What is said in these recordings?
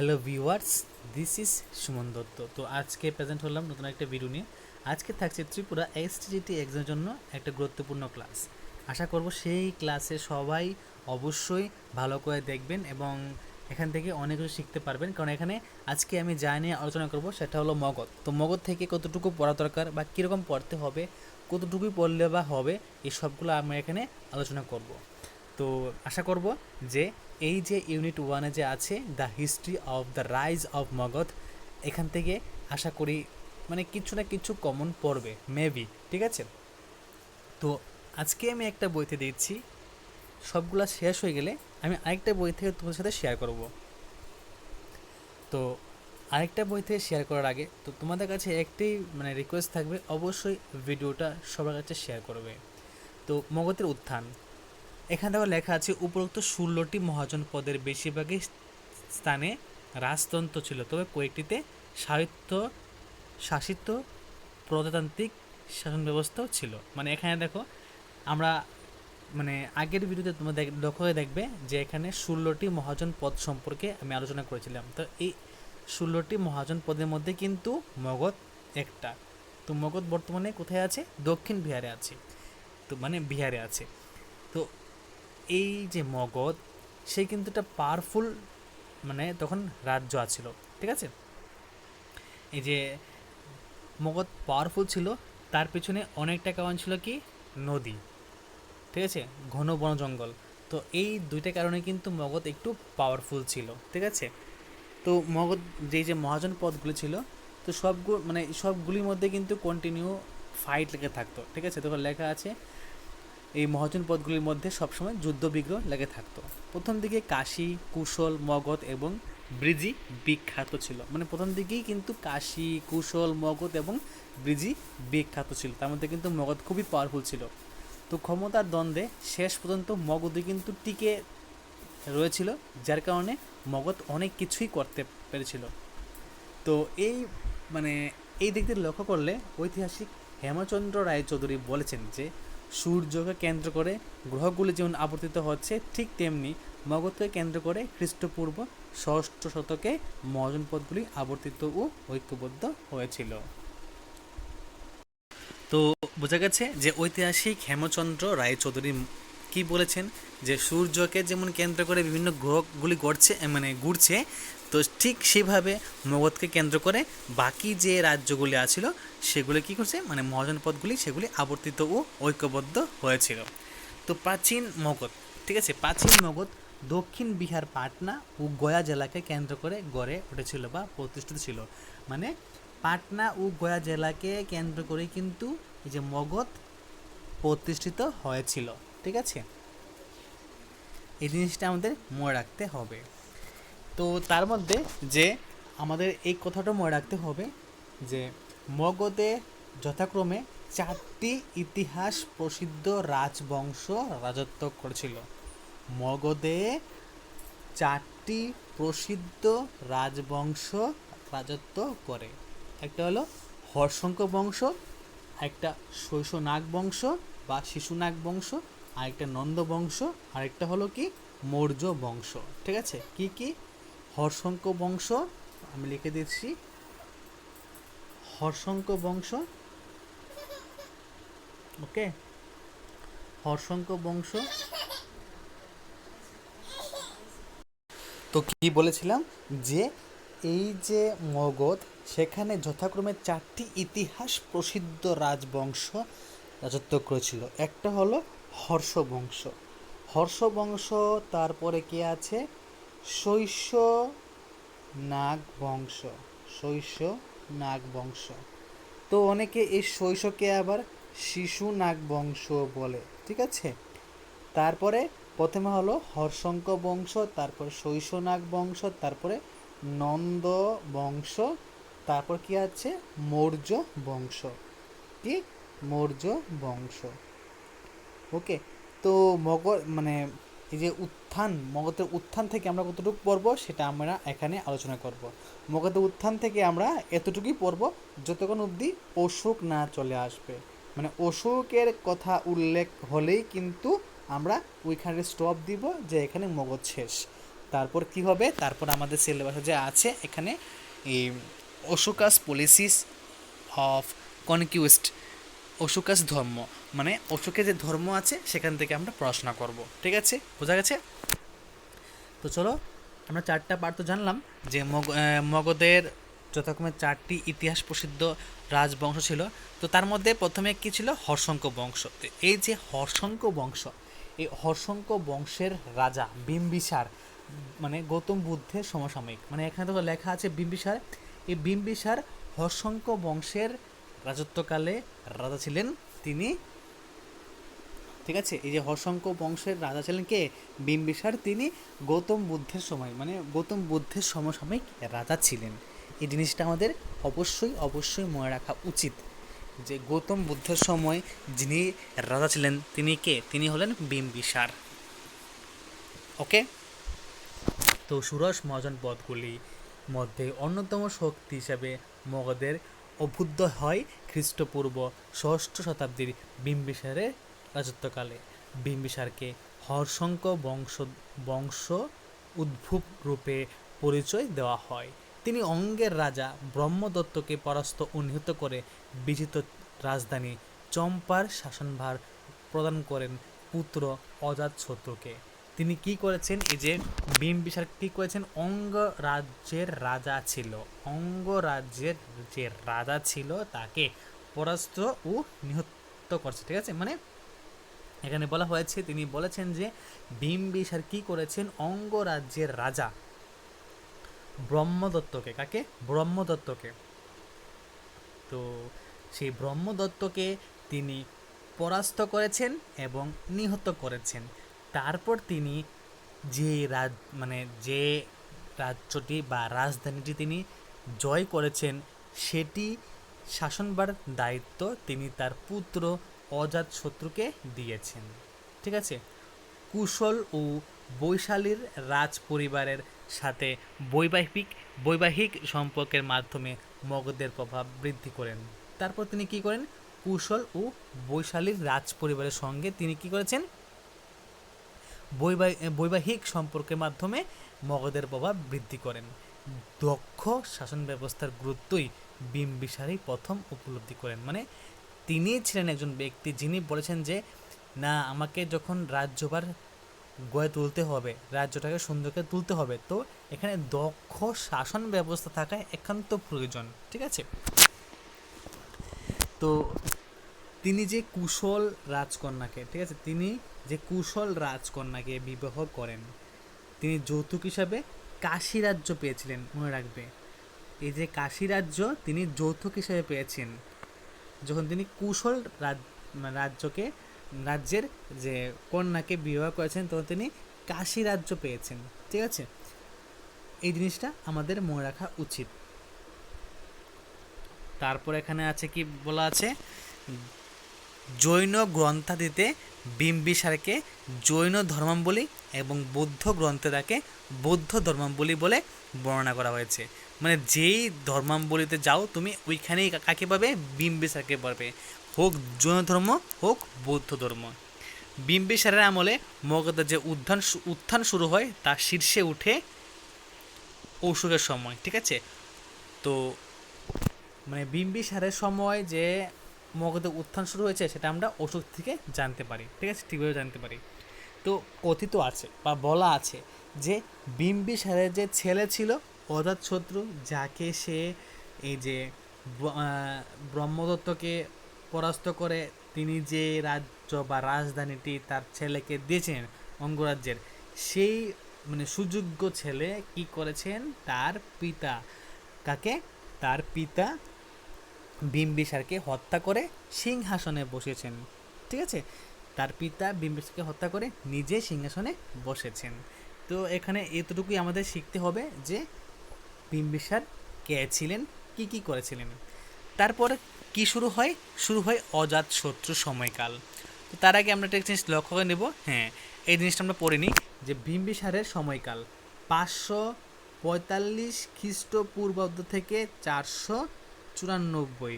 Hello viewers this is Suman Dutta. তো আজকে present হলাম নতুন একটা ভিডিও নিয়ে। আজকে থাকছে ত্রিপুরা এসটিজিটি এক্সামের জন্য একটা গুরুত্বপূর্ণ ক্লাস আশা করব সেই ক্লাসে সবাই অবশ্যই ভালো করে দেখবেন এবং এখান থেকে অনেক কিছু শিখতে পারবেন। কারণ এখানে আজকে আমি যা নিয়ে আলোচনা করব সেটা হলো মগধ। তো মগধ থেকে কতটুকু পড়া দরকার বা কীরকম পড়তে হবে, কতটুকুই পড়লে বা হবে, এই সবগুলো আমি এখানে আলোচনা করব। তো আশা করব যে এই যে ইউনিট ওয়ানে যে আছে the history of the rise of Magadh, এখান থেকে আশা করি মানে কিছু না কিছু কমন পড়বে মেবি ঠিক আছে? তো আজকে আমি একটা বইতে দিচ্ছি সবগুলা শেষ হয়ে গেলে আমি আরেকটা বই থেকে তোমার সাথে শেয়ার করব। তো আরেকটা বই থেকে শেয়ার করার আগে, তো তোমাদের কাছে একটাই মানে রিকোয়েস্ট থাকবে, অবশ্যই ভিডিওটা সবার কাছে শেয়ার করবে। তো মগধের উত্থান। এখানে দেখো লেখা আছে, উপরোক্ত ষোলোটি মহাজন পদের বেশিরভাগই স্থানে রাজতন্ত্র ছিল। তবে কয়েকটিতে সাহিত্য, শাসিত, প্রজাতান্ত্রিক শাসন ব্যবস্থাও ছিল। মানে এখানে দেখো, আমরা মানে আগের ভিডিওতে তোমরা দেখ- লক্ষ্য করে দেখবে যে এখানে ষোলোটি মহাজন পদ সম্পর্কে আমি আলোচনা করেছিলাম। তো এই ষোলোটি মহাজন পদের মধ্যে কিন্তু মগধ একটা। তো মগধ বর্তমানে কোথায় আছে? দক্ষিণ বিহারে আছে। তো মানে বিহারে আছে। তো এই যে মগধ, সে কিন্তু একটা পাওয়ারফুল মানে তখন রাজ্য আছিল, ঠিক আছে? এই যে মগধ পাওয়ারফুল ছিল, তার পেছনে অনেকটা কারণ ছিল কি? নদী, ঠিক আছে? ঘন বন জঙ্গল। তো এই দুইটা কারণে কিন্তু মগধ একটু পাওয়ারফুল ছিল, ঠিক আছে? তো মগধ যেই যে মহাজন পদগুলি ছিল, তো সবগুলো মানে সবগুলির মধ্যে কিন্তু কন্টিনিউ ফাইট লেগে থাকতো, ঠিক আছে? তখন লেখা আছে এই মহাজন পদগুলির মধ্যে সবসময় যুদ্ধবিগ্রহ লেগে থাকতো। প্রথম দিকে কাশী, কুশল, মগধ এবং ব্রিজি বিখ্যাত ছিল। মানে প্রথম দিকেই কিন্তু কাশী, কুশল, মগধ এবং ব্রিজি বিখ্যাত ছিল। তার মধ্যে কিন্তু মগধ খুবই পাওয়ারফুল ছিল। তো ক্ষমতার দ্বন্দ্বে শেষ পর্যন্ত মগধই কিন্তু টিকে রয়েছিল, যার কারণে মগধ অনেক কিছুই করতে পেরেছিল। তো এই মানে এই দিক দিয়ে লক্ষ্য করলে ঐতিহাসিক হেমচন্দ্র রায়চৌধুরী বলেছেন যে সূর্যকে কেন্দ্র করে গ্রহগুলি যেমন আবর্তিত হচ্ছে, ঠিক তেমনি মগধকে কেন্দ্র করে খ্রিস্টপূর্ব ষষ্ঠ শতকে মহাজন পদগুলি আবর্তিত ও ঐক্যবদ্ধ হয়েছিল। তো বোঝা গেছে যে ঐতিহাসিক হেমচন্দ্র রায়চৌধুরী কি বলেছেন যে সূর্যকে যেমন কেন্দ্র করে বিভিন্ন গ্রহগুলি গড়ছে মানে ঘুরছে তো ঠিক সেইভাবে মগধকে কেন্দ্র করে বাকি যে রাজ্যগুলি আছিল, সেগুলি কি করছে? মানে মহাজন পদগুলি সেগুলি আবর্তিত ও ঐক্যবদ্ধ হয়েছিল। তো প্রাচীন মগধ, ঠিক আছে? প্রাচীন মগধ দক্ষিণ বিহার, পাটনা ও গয়া জেলাকে কেন্দ্র করে গড়ে উঠেছিল বা প্রতিষ্ঠিত ছিল। মানে পাটনা ও গয়া জেলাকে কেন্দ্র করে কিন্তু এই যে মগধ প্রতিষ্ঠিত হয়েছিল, ঠিক আছে? এই জিনিসটা আমাদের মনে রাখতে হবে। তো তার মধ্যে যে আমাদের এই কথাটা মনে রাখতে হবে যে মগধে যথাক্রমে চারটি ইতিহাস প্রসিদ্ধ রাজবংশ রাজত্ব করেছিল। মগধে চারটি প্রসিদ্ধ রাজবংশ রাজত্ব করে। একটা হলো হর্ষঙ্ক বংশ, একটা শৈশনাগ বংশ বা শিশুনাগ বংশ, আরেকটা নন্দ বংশ, আরেকটা হলো কি মৌর্য বংশ। ঠিক আছে? কি কি? হর্ষঙ্ক বংশ, আমি লিখে দিচ্ছি। হর্ষঙ্ক বংশ, ওকে? হর্ষঙ্ক বংশ। তো কি বলেছিলাম? যে এই যে মগধ, সেখানে যথাক্রমে চারটি ইতিহাস প্রসিদ্ধ রাজবংশ রাজত্ব করেছিল। একটা হলো হর্ষবংশ। হর্ষবংশ, তারপরে কে আছে? শৈশ নাগ বংশ শৈশ নাগ বংশ তো অনেকে এই শৈশকে আবার শিশু নাগ বংশ বলে, ঠিক আছে? তারপরে প্রথমে হলো হর্ষঙ্ক বংশ, তারপর শৈশনাগ বংশ তারপরে নন্দ বংশ, তারপর কি আছে? মৌর্য বংশ। কি? মৌর্য বংশ। ওকে, তো মগধ মানে এই যে উত্থান, মগধের উত্থান থেকে আমরা কতটুকু পড়ব সেটা আমরা এখানে আলোচনা করব। মগধের উত্থান থেকে আমরা এতটুকুই পড়ব যতক্ষণ অবধি অশোক না চলে আসবে। মানে অশোকের কথা উল্লেখ হলেই কিন্তু আমরা ওইখানে স্টপ দিব যে এখানে মগধ শেষ। তারপর কি হবে? তারপর আমাদের সিলেবাসে যে আছে এখানে এই অশোকাস পলিসিস অফ কনকিউস্ট অশোকাস ধর্ম। মানে অশোকের যে ধর্ম আছে, সেখান থেকে আমরা পড়াশোনা করব। ঠিক আছে? বোঝা গেছে? তো চলো, আমরা চারটা পার্ট তো জানলাম যে মগ মগধের যথাক্রমে চারটি ইতিহাস প্রসিদ্ধ রাজবংশ ছিল। তো তার মধ্যে প্রথমে কি ছিল? হর্ষঙ্ক বংশ। এই যে হর্ষঙ্ক বংশ, এই হর্ষঙ্ক বংশের রাজা বিম্বিসার মানে গৌতম বুদ্ধের সমসাময়িক। মানে এখানে তো লেখা আছে বিম্বিসার। এই বিম্বিসার হর্ষঙ্ক বংশের রাজত্বকালে রাজা ছিলেন তিনি। ঠিক আছে, এই যে হর্ষঙ্ক বংশের রাজা ছিলেন কে? বিম্বিসার তিনি গৌতম বুদ্ধের সময় মানে গৌতম বুদ্ধের সমসাময়িক রাজা ছিলেন। এই জিনিসটা আমাদের অবশ্যই অবশ্যই মনে রাখা উচিত যে গৌতম বুদ্ধের সময় যিনি রাজা ছিলেন, তিনি কে? তিনি হলেন বিম্বিসার ওকে? তো ষোড়শ মহাজন পদগুলি মধ্যে অন্যতম শক্তি হিসাবে মগধের অভ্যুদয় হয় খ্রিস্টপূর্ব ষষ্ঠ শতাব্দীর বিম্বিসারের রাজত্বকালে। বিম্বিসারকে হর্ষঙ্ক বংশ বংশ উদ্ভূত রূপে পরিচয় দেওয়া হয়। তিনি অঙ্গের রাজা, ব্রহ্মদত্তকে পরাস্ত ও নিহত করে বিজিত রাজধানী চম্পার শাসনভার প্রদান করেন পুত্র অজাতশত্রুকে। তিনি কি করেছেন? এই যে বিম্বিসার কি করেছেন? অঙ্গ রাজ্যের রাজা ছিল। অঙ্গ রাজ্যের যে রাজা ছিল, তাকে পরাস্ত ও নিহত করছে, ঠিক আছে? মানে এখানে বলা হয়েছে, তিনি বলেছেন যে বিম্বিসার কি করেছেন? অঙ্গ রাজ্যের রাজা ব্রহ্মদত্তকে, কাকে? ব্রহ্মদত্তকে। তো সেই ব্রহ্মদত্তকে তিনি পরাস্ত করেছেন এবং নিহত করেছেন। তারপর তিনি যে রাজ মানে যে রাজ্যটি বা রাজধানীটি তিনি জয় করেছেন, সেটি শাসনবার দায়িত্ব তিনি তার পুত্র অজাতশত্রুকে দিয়েছেন। ঠিক আছে? কুশল ও বৈশালীর রাজ পরিবারের সাথে বৈবাহিক বৈবাহিক সম্পর্কের মাধ্যমে মগধের প্রভাব বৃদ্ধি করেন। তারপর তিনি কি করেন? কুশল ও বৈশালীর রাজ পরিবারের সঙ্গে তিনি কি করেছেন? বৈবাহিক সম্পর্কের মাধ্যমে মগধের প্রভাব বৃদ্ধি করেন। দক্ষ শাসন ব্যবস্থার গুরুত্বই বিম্বিসারই প্রথম উপলব্ধি করেন। মানে তিনি ছিলেন একজন ব্যক্তি যিনি বলেছেন যে, না, আমাকে যখন রাজ্যবার গড়ে তুলতে হবে, রাজ্যটাকে সুন্দর করে তুলতে হবে, তো এখানে দক্ষ শাসন ব্যবস্থা থাকা একান্ত প্রয়োজন। ঠিক আছে? তো তিনি যে কুশল রাজকন্যাকে, ঠিক আছে? তিনি যে কুশল রাজকন্যাকে বিবাহ করেন। তিনি যৌতুক হিসাবে কাশী রাজ্য পেয়েছিলেন, মনে রাখবে। এই যে কাশী রাজ্য তিনি যৌতুক হিসাবে পেয়েছেন। যখন তিনি কুশল মানে রাজ্যকে, রাজ্যের যে কন্যাকে বিবাহ করেছেন, তখন তিনি কাশী রাজ্য পেয়েছেন। ঠিক আছে? এই জিনিসটা আমাদের মনে রাখা উচিত। তারপর এখানে আছে কি বলা আছে? জৈন গ্রন্থাদিতে বিম্বিসারকে জৈন ধর্মাবলী এবং বৌদ্ধ গ্রন্থে তাকে বৌদ্ধ ধর্মাবলী বলে বর্ণনা করা হয়েছে। মানে যেই ধর্মাবলীতে যাও, তুমি ওইখানেই কাকে পাবে? বিম্বিসারকে পাবে। হোক জৈন ধর্ম, হোক বৌদ্ধ ধর্ম। বিম্বিসারের আমলে মগধের যে উত্থান উত্থান শুরু হয় তার শীর্ষে উঠে অসুখের সময়, ঠিক আছে? তো মানে বিম্বিসারের সময় যে মগধে উত্থান শুরু হয়েছে সেটা আমরা অসুখ থেকে জানতে পারি, ঠিক আছে? ঠিকভাবে জানতে পারি। তো কথিত আছে বা বলা আছে যে বিম্বিসারের যে ছেলে ছিল, অজাত শত্রু, যাকে সে এই যে ব্রহ্মদত্তকে পরাস্ত করে তিনি যে রাজ্য বা রাজধানীটি তার ছেলেকে দিয়েছেন অঙ্গরাজ্যের, সেই মানে সুযোগ্য ছেলে কি করেছেন? তার পিতা, কাকে? তার পিতা বিম্বিসারকে হত্যা করে সিংহাসনে বসেছেন, ঠিক আছে? তার পিতা বিম্বিসারকে হত্যা করে নিজে সিংহাসনে বসেছেন। তো এখানে এতটুকুই আমাদের শিখতে হবে যে বিম্বিসার কে ছিলেন, কি কি করেছিলেন। তারপর কি শুরু হয়? শুরু হয় অজাত শত্রু সময়কাল। তো তার আগে আমরা একটা জিনিস লক্ষ্য করে নেব। হ্যাঁ এই জিনিসটা আমরা পড়ে নিই যে বিম্বিসারের সময়কাল পাঁচশো পঁয়তাল্লিশ খ্রিস্টপূর্বাব্দ থেকে চারশো চুরানব্বই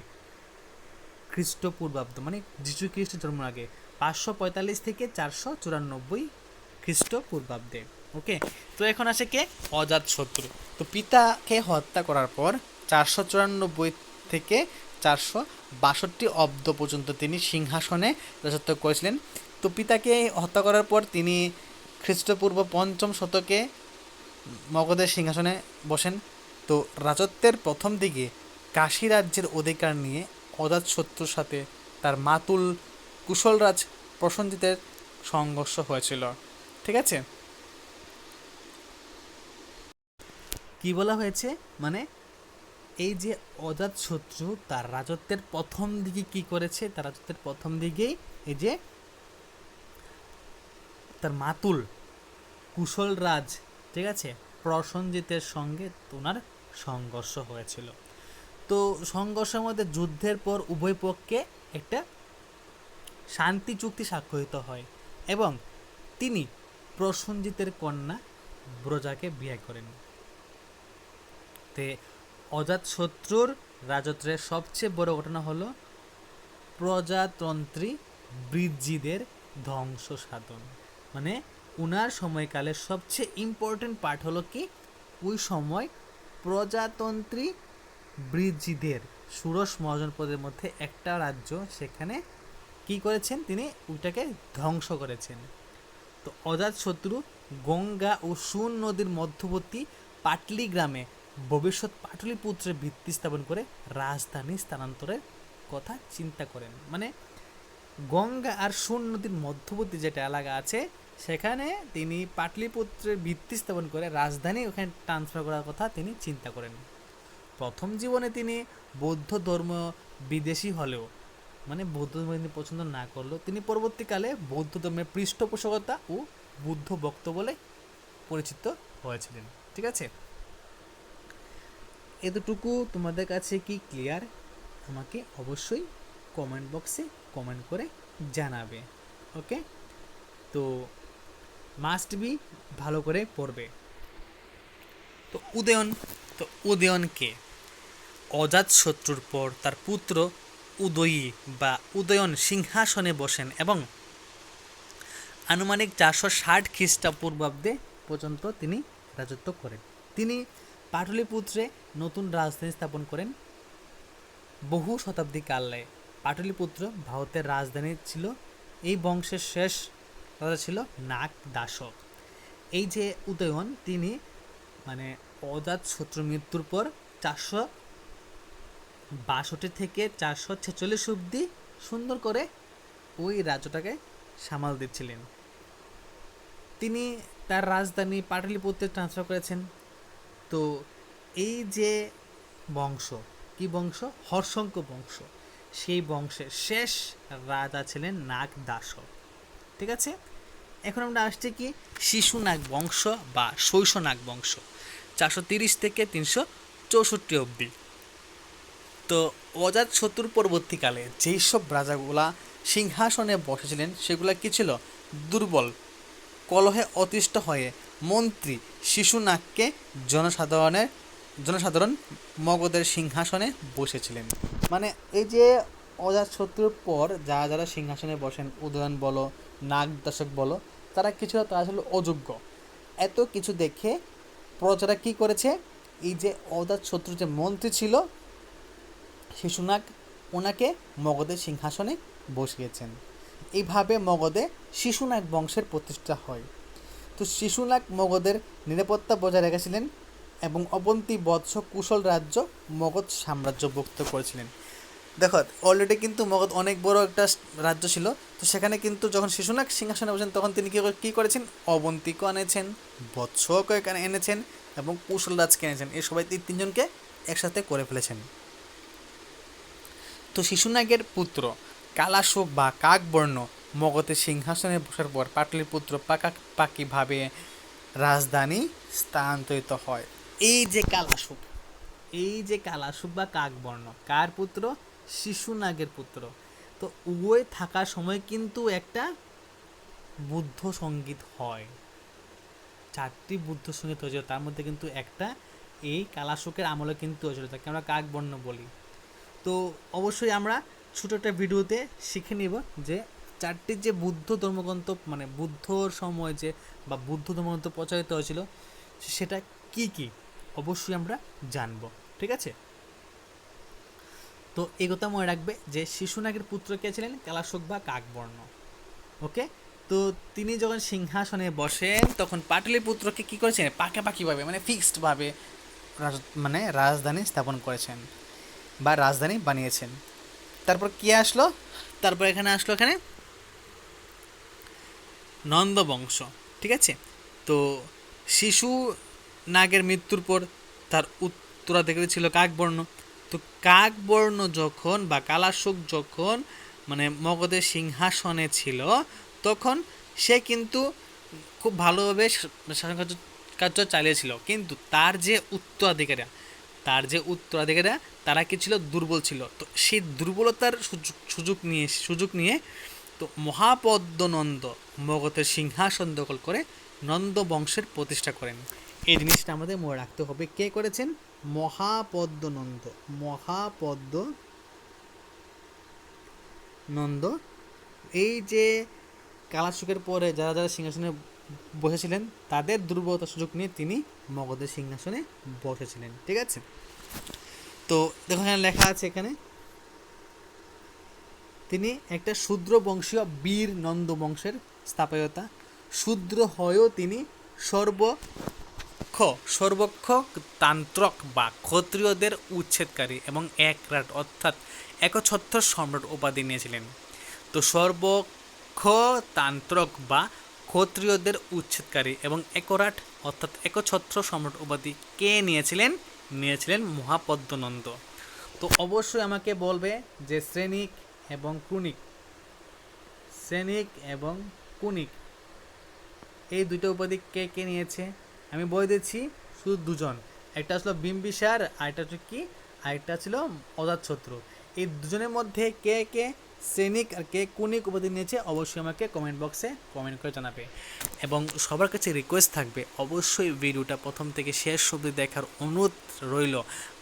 খ্রিস্টপূর্বাব্দ মানে যিশু খ্রিস্ট জন্মের আগে, পাঁচশো পঁয়তাল্লিশ থেকে চারশো চুরানব্বই খ্রিস্টপূর্বাব্দে ওকে তো এখন আসে কে? অজাত শত্রু। তো পিতাকে হত্যা করার পর চারশো চুরানব্বই থেকে চারশো বাষট্টি অব্দ পর্যন্ত তিনি সিংহাসনে রাজত্ব করেছিলেন। তো পিতাকে হত্যা করার পর তিনি খ্রিস্টপূর্ব পঞ্চম শতকে মগধের সিংহাসনে বসেন। তো রাজত্বের প্রথম দিকে কাশী রাজ্যের অধিকার নিয়ে অজাতশত্রুর সাথে তার মাতুল কুশলরাজ প্রসঞ্জিতের সংঘর্ষ হয়েছিল। ঠিক আছে? কি বলা হয়েছে? মানে এই যে অজাতশত্রু তার রাজত্বের প্রথম দিকে কি করেছে? তার রাজত্বের প্রথম দিকেই এই যে তার মাতুল কুশল রাজ ঠিক আছে? প্রসঞ্জিতের সঙ্গে তোনার সংঘর্ষ হয়েছিল। তো সংঘর্ষের মধ্যে যুদ্ধের পর উভয় পক্ষে একটা শান্তি চুক্তি স্বাক্ষরিত হয় এবং তিনি প্রসঞ্জিতের কন্যা ব্রজাকে বিয়ে করেন। তে অজাতশত্রুর রাজত্বের সবচেয়ে বড় ঘটনা হলো প্রজাতন্ত্রী বৃজ্জিদের ধ্বংস সাধন মানে উনার সময়কালের সবচেয়ে ইম্পর্টেন্ট পার্ট হলো কি? ওই সময় প্রজাতন্ত্রী বৃজ্জিদের ষোড়শ মহাজনপদের মধ্যে একটা রাজ্য সেখানে কি করেছেন তিনি? ওইটাকে ধ্বংস করেছেন। তো অজাতশত্রু গঙ্গা ও সুন নদীর মধ্যবর্তী পাটলি গ্রামে ভবিষ্যৎ পাটলিপুত্রের ভিত্তি স্থাপন করে রাজধানী স্থানান্তরের কথা চিন্তা করেন। মানে গঙ্গা আর সুন নদীর মধ্যবর্তী যেটা এলাকা আছে, সেখানে তিনি পাটলিপুত্রের ভিত্তি স্থাপন করে রাজধানী ওখানে ট্রান্সফার করার কথা তিনি চিন্তা করেন। প্রথম জীবনে তিনি বৌদ্ধ ধর্ম বিদেশি হলেও মানে বৌদ্ধ ধর্ম তিনি পছন্দ না করলেও, তিনি পরবর্তীকালে বৌদ্ধ ধর্মের পৃষ্ঠপোষকতা ও বুদ্ধ ভক্ত বলে পরিচিত হয়েছিলেন। ঠিক আছে? এতটুকু তোমাদের কাছে কি ক্লিয়ার আমাকে অবশ্যই কমেন্ট বক্সে কমেন্ট করে জানাবে। ওকে তো মাস্ট বি ভালো করে পড়বে। তো উদয়ন তো উদয়ন কে? অজাত শত্রুর পর তার পুত্র উদয়ী বা উদয়ন সিংহাসনে বসেন এবং আনুমানিক চারশো ষাট খ্রিস্টপূর্বাব্দে পর্যন্ত তিনি রাজত্ব করেন। তিনি পাটলিপুত্রে নতুন রাজধানী স্থাপন করেন। বহু শতাব্দী কালে পাটলিপুত্র ভারতের রাজধানী ছিল। এই বংশের শেষ রাজা ছিল নাগ দাসক। এই যে উদয়ন, তিনি মানে অজাত শত্রু মৃত্যুর পর চারশো বাষট্টি থেকে চারশো ছেচল্লিশ অব্দি সুন্দর করে ওই রাজ্যটাকে সামাল দিচ্ছিলেন। তিনি তার রাজধানী পাটলিপুত্রে ট্রান্সফার করেছেন। তো এই যে বংশ, কি বংশ? হর্ষঙ্ক বংশ। সেই বংশের শেষ রাজা ছিলেন নাগ দাস। ঠিক আছে? এখন আমরা আসছি কি? শিশু নাগ বংশ বা শৈশ নাগ বংশ। চারশো তিরিশ থেকে তিনশো চৌষট্টি অবধি। তো অজাত শত্রুর পরবর্তীকালে যেই সব রাজাগুলা সিংহাসনে বসেছিলেন, সেগুলা কি ছিল? দুর্বল। কলহে অতিষ্ঠ হয়ে মন্ত্রী শিশুনাগকে জনসাধারণের, জনসাধারণ মগধের সিংহাসনে বসেছিলেন। মানে এই যে অজাত শত্রুর পর যারা যারা সিংহাসনে বসেন, উদয়ন বলো, নাগ দশক বলো, তারা কিছু তারা আসলে অযোগ্য। এত কিছু দেখে প্রজারা কি করেছে? এই যে অজাতশত্রু যে মন্ত্রী ছিল শিশুনাগ ওনাকে মগধের সিংহাসনে বসিয়েছেন। এইভাবে মগধে শিশুনাগ বংশের প্রতিষ্ঠা হয়। তো শিশুনাগ মগধের নিরাপত্তা বজায় রেখেছিলেন এবং অবন্তী বৎস কুশল রাজ্য মগধ সাম্রাজ্যভুক্ত করেছিলেন। দেখো অলরেডি কিন্তু মগধ অনেক বড় একটা রাজ্য ছিল। তো সেখানে কিন্তু যখন শিশুনাগ সিংহাসনে বসেন, তখন তিনি কী কী করেছেন? অবন্তীকে এনেছেন বৎসকে এনেছেন এবং কুশল রাজকে এনেছেন। এই সবাই তিনজনকে একসাথে করে ফেলেছেন। তো শিশুনাগের পুত্র, কালাশোক বা কাকবর্ণ মগধের সিংহাসনে বসার পর পাটলিপুত্র পাকা পাকিভাবে রাজধানী স্থানান্তরিত হয়। এই যে কালাশোক, এই যে কালাশোক বা কাকবর্ণ, কার পুত্র? শিশুনাগের পুত্র। তো উভয় থাকার সময় কিন্তু একটা বুদ্ধ সংগীত হয়। চারটি বুদ্ধ সংগীত হয়েছিল তার মধ্যে কিন্তু একটা এই কালাশোকের আমলে কিন্তু হয়েছিল তাকে আমরা কাকবর্ণ বলি। তো অবশ্যই আমরা ছোটো একটা ভিডিওতে শিখে নিব যে চারটি যে বুদ্ধ ধর্মগ্রন্থ মানে বুদ্ধর সময় যে বা বুদ্ধ ধর্মগ্রন্থ প্রচারিত হয়েছিল, সেটা কি কি? অবশ্যই আমরা জানব, ঠিক আছে? তো এই কথা মনে রাখবে যে শিশুনাগের পুত্র কে ছিলেন? কালাশোক বা কাকবর্ণ, ওকে? তো তিনি যখন সিংহাসনে বসেন, তখন পাটলিপুত্রকে কি করেছেন? পাকাপাকিভাবে মানে ফিক্সডভাবে মানে রাজধানী স্থাপন করেছেন। বা রাজধানী বানিয়েছেন। তারপর কি আসলো? তারপর এখানে আসলো এখানে নন্দবংশ, ঠিক আছে? তো শিশু নাগের মৃত্যুর পর তার উত্তরাধিকারী ছিল কাকবর্ণ। তো কাকবর্ণ যখন বা কালাশোক যখন মানে মগধের সিংহাসনে ছিল, তখন সে কিন্তু খুব ভালোভাবে শাসন কার্য চালিয়েছিল। কিন্তু তার যে উত্তরাধিকারীরা তার যে উত্তরাধিকারীরা তারা কি ছিল? দুর্বল ছিল। তো সেই দুর্বলতার সুযোগ সুযোগ নিয়ে সুযোগ নিয়ে তো মহাপদ্মনন্দ মগধের সিংহাসন দখল করে নন্দ বংশের প্রতিষ্ঠা করেন। এই জিনিসটা আমাদের মনে রাখতে হবে। কে করেছেন? মহাপদ্মনন্দ মহাপদ্ম নন্দ এই যে কালাশুকের পরে যারা যারা সিংহাসনে বসেছিলেন, তাদের দুর্বলতার সুযোগ নিয়ে তিনি মগধের সিংহাসনে বসেছিলেন, ঠিক আছে? তো দেখো এখানে লেখা আছে এখানে, তিনি একটা শূদ্র বংশীয় বীর নন্দ বংশের স্থাপয়তা। শূদ্র হয়েও তিনি সর্বক্ষ সর্বক্ষ তান্ত্রক বা ক্ষত্রিয়দের উচ্ছেদকারী এবং একরাট অর্থাৎ একছত্র সম্রাট উপাধি নিয়েছিলেন। তো সর্বক্ষ তান্ত্রক বা ক্ষত্রিয়দের উচ্ছেদকারী এবং একরাট, অর্থাৎ একছত্র সম্রাট উপাধি কে নিয়েছিলেন? নিয়েছিলেন মহাপদ্মনন্দ। তো অবশ্যই আমাকে বলবে যে শ্রেণিক এবং কুণিক। শ্রেণিক এবং কুণিক। এই দুটো উপাধি কে কে নিয়েছে? আমি বলে দিচ্ছি, শুধু দুজন। একটা ছিল বিম্বিসার আর একটা হচ্ছে কি? আরেকটা ছিল অজাতশত্রু। এই দুজনের মধ্যে কে কে শ্রেণিক আর কে কুনিক উপাধি নিয়েছে, অবশ্যই আমাকে কমেন্ট বক্সে কমেন্ট করে জানাবে। এবং সবার কাছে রিকোয়েস্ট থাকবে, অবশ্যই ভিডিওটা প্রথম থেকে শেষ অবধি দেখার অনুরোধ রইল।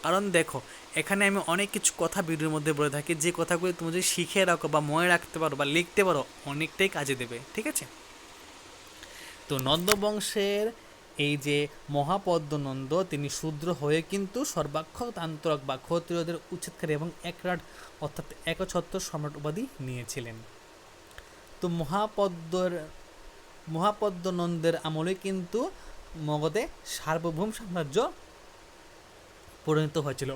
কারণ দেখো, এখানে আমি অনেক কিছু কথা ভিডিওর মধ্যে বলে থাকি, যে কথাগুলো তুমি যদি শিখে রাখো বা মনে রাখতে পারো বা লিখতে পারো, অনেকটাই কাজে দেবে, ঠিক আছে? তো নন্দবংশের এই যে মহাপদ্মনন্দ, তিনি শূদ্র হয়ে কিন্তু সর্বাক্ষ তান্ত্রক বা ক্ষত্রিয়দের উচ্ছেদকারী এবং একরাট, অর্থাৎ একছত্র সম্রাট উপাধি নিয়েছিলেন। তো মহাপদ্মর, মহাপদ্মনন্দের আমলে কিন্তু মগধে সার্বভৌম সাম্রাজ্য পরিণত হয়েছিল।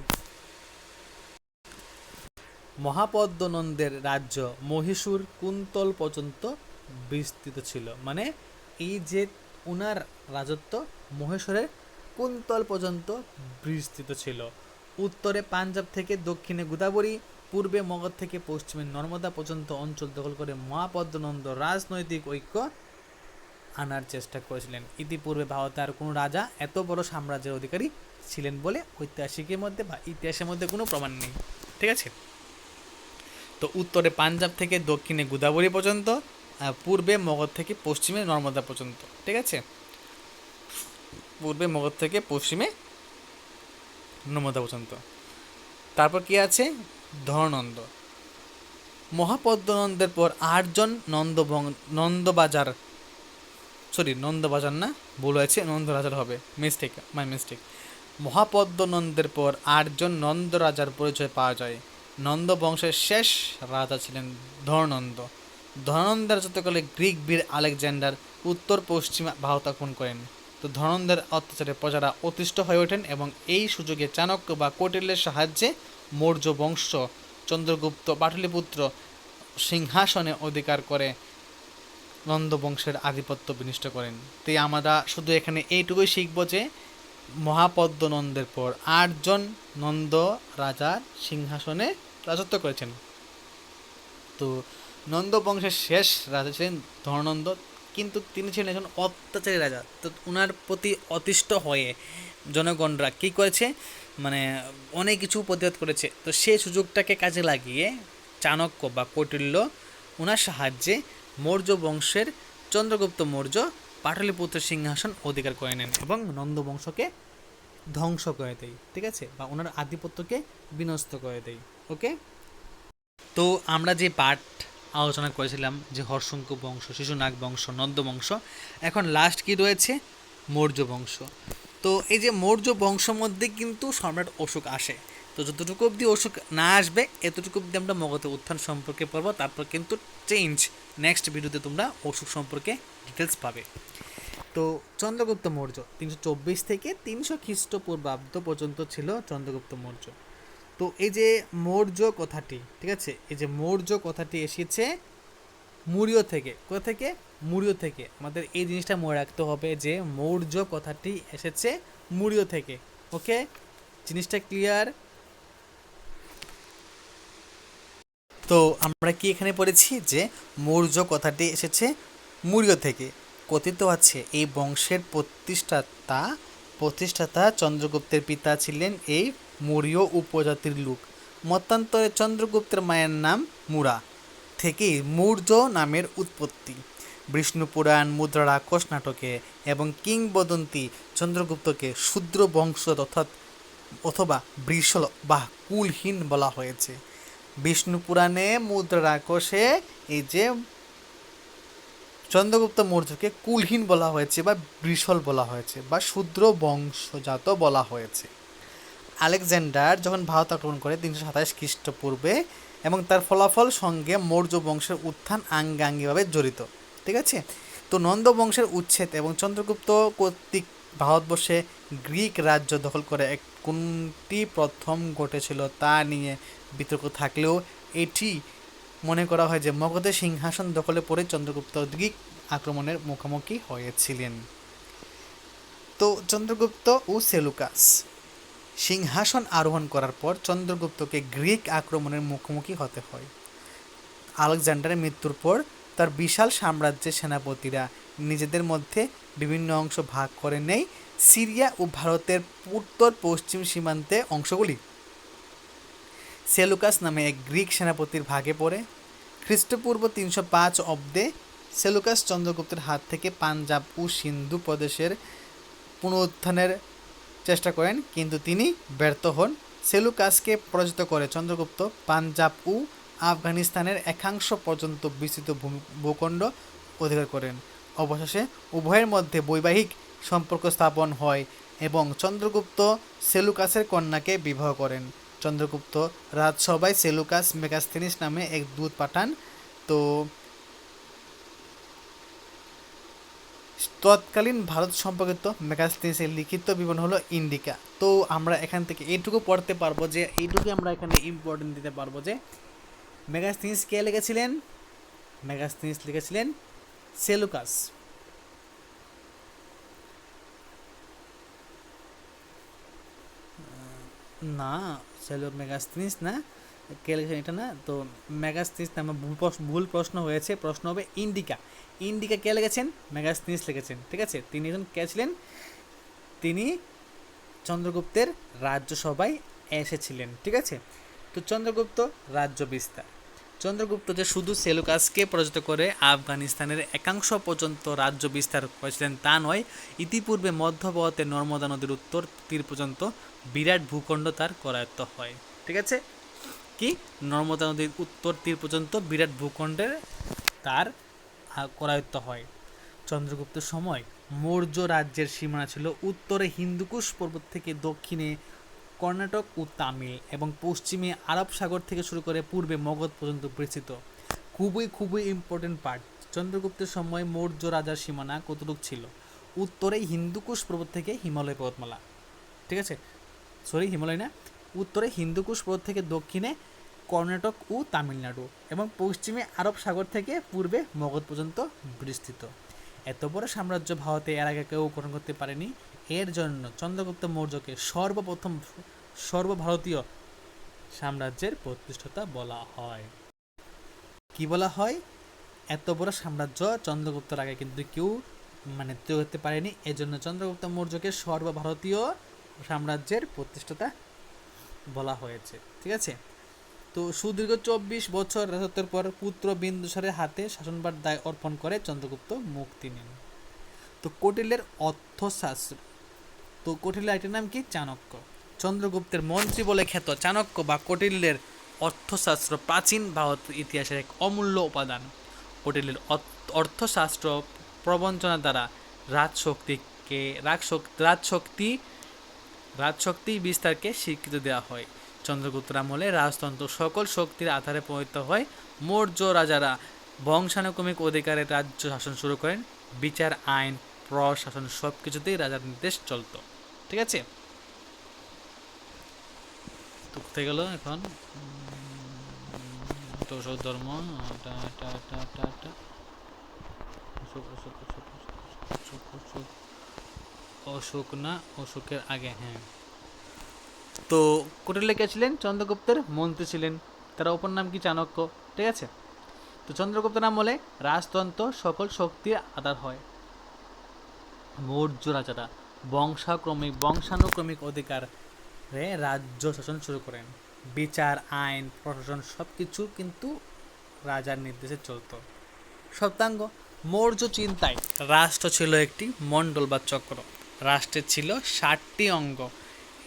মহাপদ্মনন্দের রাজ্য মহীশূর কুন্তল পর্যন্ত বিস্তৃত ছিল। মানে এই যে উনার রাজত্ব মহেশ্বরের কুন্তল পর্যন্ত বিস্তৃত ছিল। উত্তরে পাঞ্জাব থেকে দক্ষিণে গোদাবরী, পূর্বে মগধ থেকে পশ্চিমে নর্মদা পর্যন্ত অঞ্চল দখল করে মহাপদ্মনন্দ রাজনৈতিক ঐক্য আনার চেষ্টা করেছিলেন। ইতিপূর্বে ভারতে আর কোনো রাজা এত বড় সাম্রাজ্যের অধিকারী ছিলেন বলে ঐতিহাসিকের মধ্যে বা ইতিহাসের মধ্যে কোনো প্রমাণ নেই। ঠিক আছে? তো উত্তরে পাঞ্জাব থেকে দক্ষিণে গোদাবরী পর্যন্ত পূর্বে মগধ থেকে পশ্চিমে নর্মদা পর্যন্ত, ঠিক আছে? পূর্বে মগধ থেকে পশ্চিমে নর্মদা পর্যন্ত। তারপর কি আছে? ধরনন্দ। মহাপদ্মনন্দের পর আটজন নন্দ নন্দবাজার সরি নন্দবাজার না, ভুল হয়েছে, নন্দরাজার হবে মিস্টেক মাই মিস্টেক মহাপদ্মনন্দের পর আটজন নন্দ রাজার পরিচয় পাওয়া যায়। নন্দ বংশের শেষ রাজা ছিলেন ধননন্দ ধননন্দের রাজত্বকালে গ্রিক বীর আলেকজান্ডার উত্তর পশ্চিম ভারত আক্রমণ করেন। তো ধননন্দের অত্যাচারে প্রজারা অতিষ্ঠ হয়ে ওঠেন এবং এই সুযোগে চাণক্য বা কৌটিল্যের সাহায্যে মৌর্য বংশ চন্দ্রগুপ্ত পাটলিপুত্র সিংহাসনে অধিকার করে নন্দ বংশের আধিপত্য বিনিষ্ট করেন। তাই আমরা শুধু এখানে এইটুকুই শিখব যে মহাপদ্মনন্দের পর আটজন নন্দ রাজার সিংহাসনে রাজত্ব করেছেন। তো নন্দ বংশের শেষ রাজা ছিলেন ধননন্দ কিন্তু তিনি ছিলেন একজন অত্যাচারী রাজা। তো ওনার প্রতি অতিষ্ঠ হয়ে জনগণরা কী করেছে? মানে অনেক কিছু প্রতিবাদ করেছে। তো সেই সুযোগটাকে কাজে লাগিয়ে চাণক্য বা কৌটিল্য ওনার সাহায্যে মৌর্য বংশের চন্দ্রগুপ্ত মৌর্য পাটলিপুত্র সিংহাসন অধিকার করে নেন এবং নন্দ বংশকে ধ্বংস করে দেয়, ঠিক আছে? বা ওনার আধিপত্যকে বিনষ্ট করে দেয় ওকে তো আমরা যে পাঠ আলোচনা করেছিলাম যে হর্ষঙ্ক বংশ, শিশুনাগ বংশ, নন্দ বংশ। এখন লাস্ট কি রয়েছে? মৌর্য বংশ। তো এই যে মৌর্য বংশ মধ্যে কিন্তু সম্রাট অশোক আসে। তো যতটুকু অবধি অসুখ না আসবে, এতটুকু অবধি আমরা মগধের উত্থান সম্পর্কে পড়ব, তারপর কিন্তু চেঞ্জ নেক্সট ভিডিওতে তোমরা অশোক সম্পর্কে ডিটেলস পাবে। তো চন্দ্রগুপ্ত মৌর্য, তিনশো চব্বিশ থেকে তিনশো খ্রিস্টপূর্বাব্দ পর্যন্ত ছিল চন্দ্রগুপ্ত মৌর্য। তো এই যে মৌর্য কথাটি, ঠিক আছে? এই যে মৌর্য কথাটি এসেছে মুরিয় থেকে। কোথা থেকে? মুরিয় থেকে। আমাদের এই জিনিসটা মনে রাখতে হবে যে মৌর্য কথাটি এসেছে মুরিয় থেকে। ওকে জিনিসটা ক্লিয়ার তো আমরা কি এখানে পড়েছি যে মৌর্য কথাটি এসেছে মৌর্য থেকে? কথিত আছে, এই বংশের প্রতিষ্ঠাতা প্রতিষ্ঠাতা চন্দ্রগুপ্তের পিতা ছিলেন এই মৌর্য উপজাতির লোক। মতান্তরে চন্দ্রগুপ্তের মায়ের নাম মুরা থেকেই মৌর্য নামের উৎপত্তি। বিষ্ণু পুরাণ, মুদ্রা, রাক্ষস নাটকে এবং কিংবদন্তি চন্দ্রগুপ্তকে শূদ্র বংশ অর্থাৎ অথবা বৃষল বা কুলহীন বলা হয়েছে। বিষ্ণু পুরাণে মুদ্রা, রাক্ষসে এই যে চন্দ্রগুপ্ত মৌর্যকে কুলহীন বলা হয়েছে বা বৃষল বলা হয়েছে বা শূদ্র বংশজাত বলা হয়েছে। আলেকজান্ডার যখন ভারত আক্রমণ করে তিনশো সাতাশ খ্রিস্টপূর্বে এবং তার ফলাফল সঙ্গে মৌর্য বংশের উত্থান আঙ্গাঙ্গিভাবে জড়িত, ঠিক আছে? তো নন্দ বংশের উচ্ছেদ এবং চন্দ্রগুপ্ত কর্তৃক ভারতবর্ষে গ্রিক রাজ্য দখল করে এক কোনটি প্রথম ঘটেছিল তা নিয়ে বিতর্ক থাকলেও এটি মনে করা হয় যে মগধের সিংহাসন দখলে পড়ে চন্দ্রগুপ্ত গ্রিক আক্রমণের মুখোমুখি হয়েছিলেন। তো চন্দ্রগুপ্ত ও সেলুকাস সিংহাসন আরোহণ করার পর চন্দ্রগুপ্তকে গ্রিক আক্রমণের মুখোমুখি হতে হয়। আলেকজান্ডারের মৃত্যুর পর তার বিশাল সাম্রাজ্যের সেনাপতিরা নিজেদের মধ্যে বিভিন্ন অংশ ভাগ করে নেয় সিরিয়া ও ভারতের উত্তর পশ্চিম সীমান্তে অংশগুলি। সেলুকাস নামে এক গ্রিক সেনাপতির ভাগে পড়ে। খ্রিস্টপূর্ব তিনশো পাঁচ অব্দে সেলুকাস চন্দ্রগুপ্তের হাত থেকে পাঞ্জাব ও সিন্ধু প্রদেশের পুনরুত্থানের চেষ্টা করেন, কিন্তু তিনি ব্যর্থ হন। সেলুকাসকে পরাজিত করে চন্দ্রগুপ্ত পাঞ্জাব ও আফগানিস্তানের একাংশ পর্যন্ত বিস্তৃত ভূখণ্ড অধিকার করেন। অবশেষে উভয়ের মধ্যে বৈবাহিক সম্পর্ক স্থাপন হয় এবং চন্দ্রগুপ্ত সেলুকাসের কন্যাকে বিবাহ করেন। চন্দ্রগুপ্ত রাজসভায় সেলুকাস মেগাস্থেনিস নামে এক দূত পাঠান। তো তৎকালীন ভারত সম্পর্কিত মেগাস্থেনিসের লিখিত বিবরণ হলো ইন্ডিকা। তো আমরা এখান থেকে এইটুকু পড়তে পারব যে এইটুকু আমরা এখানে ইম্পর্টেন্ট দিতে পারব যে মেগাস্থেনিস কে লিখেছিলেন? মেগাস্থেনিস লিখেছিলেন সেলুকাস। না, সেলো মেগাস্থিনিস না, কে লিখেছেন এটা না? তো মেগাস্থিনিস নামে ভুল ভুল প্রশ্ন হয়েছে, প্রশ্ন হবে ইন্ডিকা। ইন্ডিকা কে লিখেছেন মেগাস্থিনিস লিখেছেন ঠিক আছে? তিনি একজন কে ছিলেন? তিনি চন্দ্রগুপ্তের রাজ্যসভায় এসেছিলেন, ঠিক আছে? তো চন্দ্রগুপ্ত রাজ্য বিস্তার। চন্দ্রগুপ্ত যে শুধু সেলুকাসকে পরাজিত করে আফগানিস্তানের একাংশ পর্যন্ত রাজ্য বিস্তার করেছিলেন তা নয়, ইতিপূর্বে মধ্যভারতের নর্মদা নদীর উত্তর তীর পর্যন্ত বিরাট ভূখণ্ড তার করায়ত্ত হয়, ঠিক আছে? কি? নর্মদা নদীর উত্তর তীর পর্যন্ত বিরাট ভূখণ্ডের তার করায়ত্ত হয়। চন্দ্রগুপ্তের সময় মৌর্য রাজ্যের সীমানা ছিল উত্তরে হিন্দুকুশ পর্বত থেকে দক্ষিণে কর্ণাটক ও তামিল এবং পশ্চিমে আরব সাগর থেকে শুরু করে পূর্বে মগধ পর্যন্ত বিস্তৃত। খুবই খুবই ইম্পর্টেন্ট পার্ট চন্দ্রগুপ্তের সময় মৌর্য রাজার সীমানা কতটুক ছিল? উত্তরে হিন্দুকুশ পর্বত থেকে হিমালয় পর্বতমালা। ঠিক আছে? সরি হিমালয় না। উত্তরে হিন্দুকুশ পর্বত থেকে দক্ষিণে কর্ণাটক ও তামিলনাড়ু এবং পশ্চিমে আরব সাগর থেকে পূর্বে মগধ পর্যন্ত বিস্তৃত। এত বড় সাম্রাজ্য ভারতে এর আগে কেউ গঠন করতে পারেনি। এর জন্য চন্দ্রগুপ্ত মৌর্যকে সর্বপ্রথম সর্বভারতীয় সাম্রাজ্যের প্রতিষ্ঠাতা বলা হয়। কি বলা হয়? এত বড় সাম্রাজ্য চন্দ্রগুপ্তর আগে কিন্তু কেউ মানে তৈরি করতে পারেনি। এজন্য চন্দ্রগুপ্ত মৌর্যকে সর্বভারতীয় সাম্রাজ্যের প্রতিষ্ঠাতা বলা হয়েছে। ঠিক আছে? তো সুদীর্ঘ চব্বিশ বছর রাজত্বের পর পুত্র বিন্দুসারের হাতে শাসনবার দায় অর্পণ করে চন্দ্রগুপ্ত মুক্তি নেন। তো কৌটিল্যের অর্থশাস্ত্র। তো কৌটিল্যের আরেকটির নাম কি? চাণক্য। চন্দ্রগুপ্তের মন্ত্রী বলে খ্যাত চাণক্য বা কৌটিল্যের অর্থশাস্ত্র প্রাচীন ভারতের ইতিহাসের এক অমূল্য উপাদান। কৌটিল্যের অর্থ- অর্থশাস্ত্র প্রবঞ্চনা দ্বারা রাজশক্তিকে রাজশক্তি রাজশক্তি রাজশক্তি বিস্তারকে স্বীকৃতি দেওয়া হয়। চন্দ্রগুপ্তের আমলে রাজতন্ত্র সকল শক্তির আধারে পরিণত হয়। মৌর্য রাজারা বংশানুক্রমিক অধিকারে রাজ্য শাসন শুরু করেন। বিচার, আইন প্রশাসন সব কিছুতেই রাজার নির্দেশ চলত। ঠিক আছে? গেল এখন? ধর্ম অশোক না, অশোকের আগে হ্যাঁ। তো কুটিলে কে ছিলেন? চন্দ্রগুপ্তের মন্ত্রী ছিলেন। তার অপর নাম কি চাণক্য? ঠিক আছে? তো চন্দ্রগুপ্তের নাম বলে রাজতন্ত্র সকল শক্তির আধার হয়। মৌর্য রাজারা বংশাক্রমিক বংশানুক্রমিক অধিকার রাজ্য শাসন শুরু করেন। বিচার, আইন, প্রশাসন সব কিছু কিন্তু রাজার নির্দেশে চলত। সপ্তাঙ্গ, মৌর্য চিন্তায় রাষ্ট্র ছিল একটি মণ্ডল বা চক্র। রাষ্ট্রের ছিল ষাটটি অঙ্গ।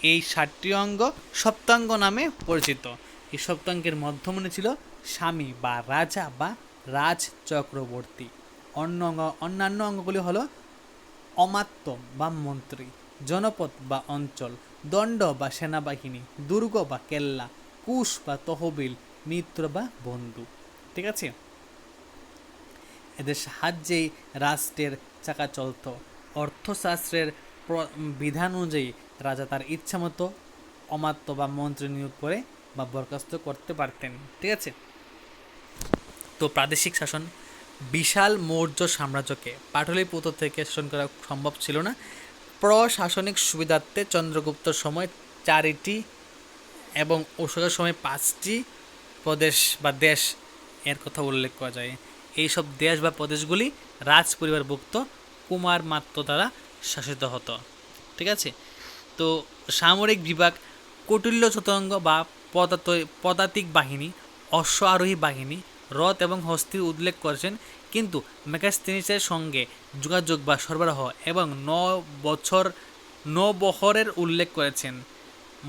এই সাতটি অঙ্গ সপ্তাঙ্গ নামে পরিচিত। এই সপ্তাঙ্গের মধ্যমণি ছিল স্বামী বা রাজা বা রাজ চক্রবর্তী। অন্য অঙ্গ, অন্যান্য অঙ্গগুলি হলো অমাত্য বা মন্ত্রী, জনপদ বা অঞ্চল, দণ্ড বা সেনাবাহিনী, দুর্গ বা কেল্লা, কুশ বা তহবিল, মিত্র বা বন্ধু। ঠিক আছে? এদের সাহায্যেই রাষ্ট্রের চাকা চলত অর্থশাস্ত্রের বিধান অনুযায়ী রাজা তার ইচ্ছা মতো অমাত্য বা মন্ত্রী নিয়োগ করে বা বরখাস্ত করতে পারতেন, ঠিক আছে? তো প্রাদেশিক শাসন, বিশাল মৌর্য সাম্রাজ্যকে পাটলিপুত্র থেকে শাসন করা সম্ভব ছিল না। প্রশাসনিক সুবিধার্থে চন্দ্রগুপ্তর সময় চারিটি এবং অশোকের সময় পাঁচটি প্রদেশ বা দেশ এর কথা উল্লেখ করা যায়। এইসব দেশ বা প্রদেশগুলি রাজ পরিবারভুক্ত কুমার মাত্র দ্বারা শাসিত হতো। ঠিক আছে? তো সামরিক বিভাগ কৌটিল্য চতুরঙ্গ বা পদাত পদাতিক বাহিনী অশ্ব আরোহী বাহিনী, রথ এবং হস্তির উল্লেখ করেছেন, কিন্তু মেকাস্তিনিসের সঙ্গে যোগাযোগ বা সরবরাহ এবং ন বছর নবহরের উল্লেখ করেছেন।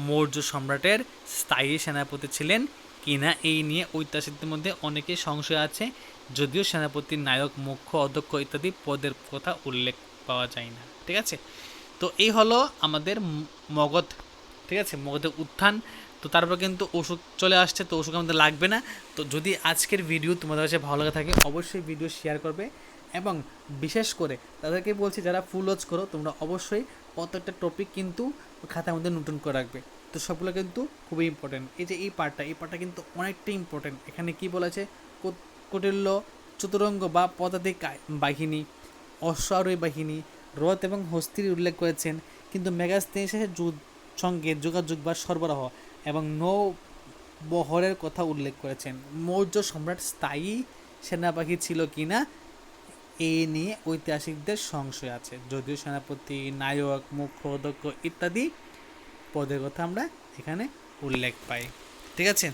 মৌর্য সম্রাটের স্থায়ী সেনাপতি ছিলেন কিনা এই নিয়ে ঐতিহাসিকদের মধ্যে অনেকেই সংশয় আছে, যদিও সেনাপতির নায়ক, মুখ্য অধ্যক্ষ ইত্যাদি পদের কথা উল্লেখ পাওয়া যায় না। ঠিক আছে? তো এই হলো আমাদের মগধ, ঠিক আছে? মগধের উত্থান। তো তারপর কিন্তু ওষুধ চলে আসছে, তো ওষুধ আমাদের লাগবে না। তো যদি আজকের ভিডিও তোমাদের কাছে ভালো লাগে থাকে, অবশ্যই ভিডিও শেয়ার করবে এবং বিশেষ করে তাদেরকে বলছি, যারা ফুল ওয়াচ করো, তোমরা অবশ্যই প্রত্যেকটা টপিক কিন্তু খাতার মধ্যে নতুন করে রাখবে। তো সবগুলো কিন্তু খুবই ইম্পর্টেন্ট এই যে এই পার্টটা এই পার্টটা কিন্তু অনেকটাই ইম্পর্টেন্ট এখানে কি বলেছে কৌটিল্য, চতুরঙ্গ বা পদাতিক বাহিনী, অশ্বারোহী বাহিনী রথ এবং হস্তির উল্লেখ করেছেন, কিন্তু মেগাস্তেনের সঙ্গে যোগাযোগ বা সরবরাহ এবং নৌ বহরের কথা উল্লেখ করেছেন। মৌর্য সম্রাট স্থায়ী সেনাবাহিনী ছিল কিনা এই নিয়ে ঐতিহাসিকদের সংশয় আছে। যদিও সেনাপতি, নায়ক মুখ্য অধ্যক্ষ ইত্যাদি পদের কথা আমরা এখানে উল্লেখ পাই। ঠিক আছে?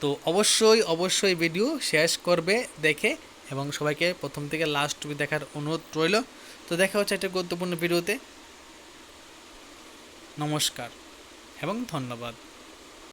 তো অবশ্যই অবশ্যই ভিডিও শেষ করবে দেখে এবং সবাইকে প্রথম থেকে লাস্ট দেখার অনুরোধ রইল। তো দেখা হচ্ছে একটা গুরুত্বপূর্ণ ভিডিওতে। নমস্কার এবং ধন্যবাদ।